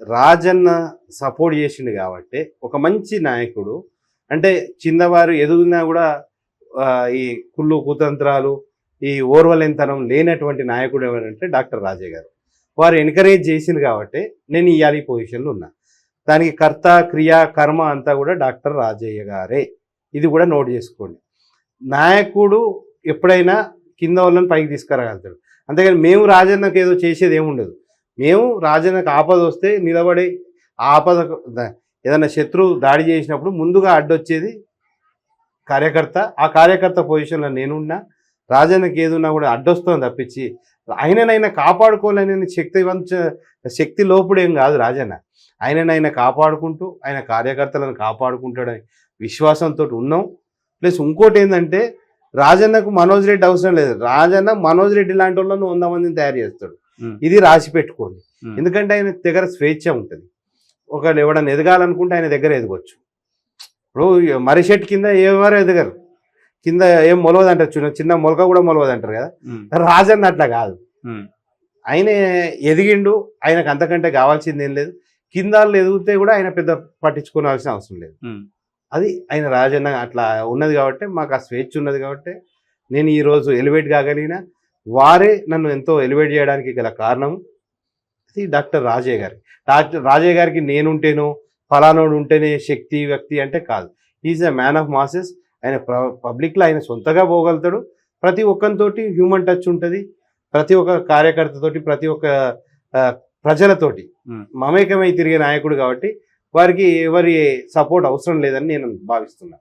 Rajanna support చేసిండు కాబట్టి ఒక మంచి నాయకుడు. అంటే చిన్నవారు ఎదుగునా కూడా ఈ కుళ్ళు కుతంత్రాలు ఈ ఓర్వలెంతనం లేనటువంటి నాయకుడు ఎవరంటే డాక్టర్ రాజయ్య గారు. వారు ఎంకరేజ్ చేసింది కాబట్టి నేను ఇవాళ ఈ పొజిషన్లో ఉన్నా. దానికి కర్త క్రియ కర్మ అంతా కూడా డాక్టర్ రాజయ్య గారే. ఇది కూడా నోట్ చేసుకోండి. నాయకుడు ఎప్పుడైనా కింద వాళ్ళని పైకి తీసుకురాగలుగుతాడు. అంతేగాని మేము రాజన్నకు ఏదో చేసేది ఏముండదు. మేము రాజన్నకు ఆపద వస్తే నిలబడి ఆ ఆపద ఏదైనా శత్రువు దాడి చేసినప్పుడు ముందుగా అడ్డొచ్చేది కార్యకర్త. ఆ కార్యకర్త పొజిషన్లో నేనున్నా. రాజన్నకి ఏదున్నా కూడా అడ్డొస్తుంది తప్పించి. ఆయననైనా కాపాడుకోలేని శక్తివంత శక్తి లోపుడేం కాదు రాజన్న. ఆయననైనా కాపాడుకుంటూ ఆయన కార్యకర్తలను కాపాడుకుంటాడని విశ్వాసంతో ఉన్నాం. ప్లస్ ఇంకోటి ఏంటంటే రాజన్నకు మనోజ్ రెడ్డి అవసరం లేదు. రాజన్న మనోజ్ రెడ్డి లాంటి వాళ్ళను వంద మందిని తయారు చేస్తాడు. ఇది రాసి పెట్టుకోండి. ఎందుకంటే ఆయన దగ్గర స్వేచ్ఛ ఉంటుంది. ఒకళ్ళు ఎవడన్నా ఎదగాలనుకుంటే ఆయన దగ్గర ఎదగొచ్చు. ఇప్పుడు మర్రి చెట్టు కింద ఎవరు ఎదగరు. కింద ఏం మొలవదు అంటారు చిన్న చిన్న మొలక కూడా మొలవదు అంటారు కదా. రాజన్న అట్లా కాదు. ఆయన ఎదిగిండు ఆయనకు అంతకంటే కావాల్సింది ఏం లేదు. కింద ఎదిగితే కూడా ఆయన పెద్ద పట్టించుకోవాల్సిన అవసరం లేదు. అది ఆయన రాజన్న అట్లా ఉన్నది కాబట్టి మాకు ఆ స్వేచ్ఛ ఉన్నది కాబట్టి నేను ఈరోజు ఎలివేట్ కాగలిగిన వారే నన్ను ఎంతో ఎలివేట్ చేయడానికి గల కారణం ఇది డాక్టర్ రాజయ్య గారి. డాక్టర్ రాజయ్య గారికి నేనుంటేనో ఫలానోడు ఉంటేనే శక్తి వ్యక్తి అంటే కాదు. Is a man of masses ఆయన పబ్లిక్లో ఆయన సొంతగా పోగలుగుతాడు. ప్రతి ఒక్కరితోటి హ్యూమన్ టచ్ ఉంటుంది. ప్రతి ఒక్క కార్యకర్తతోటి ప్రతి ఒక్క ప్రజలతోటి. Hmm. మమేకమై తిరిగే నాయకుడు కాబట్టి వారికి ఎవరి సపోర్ట్ అవసరం లేదని నేను భావిస్తున్నాను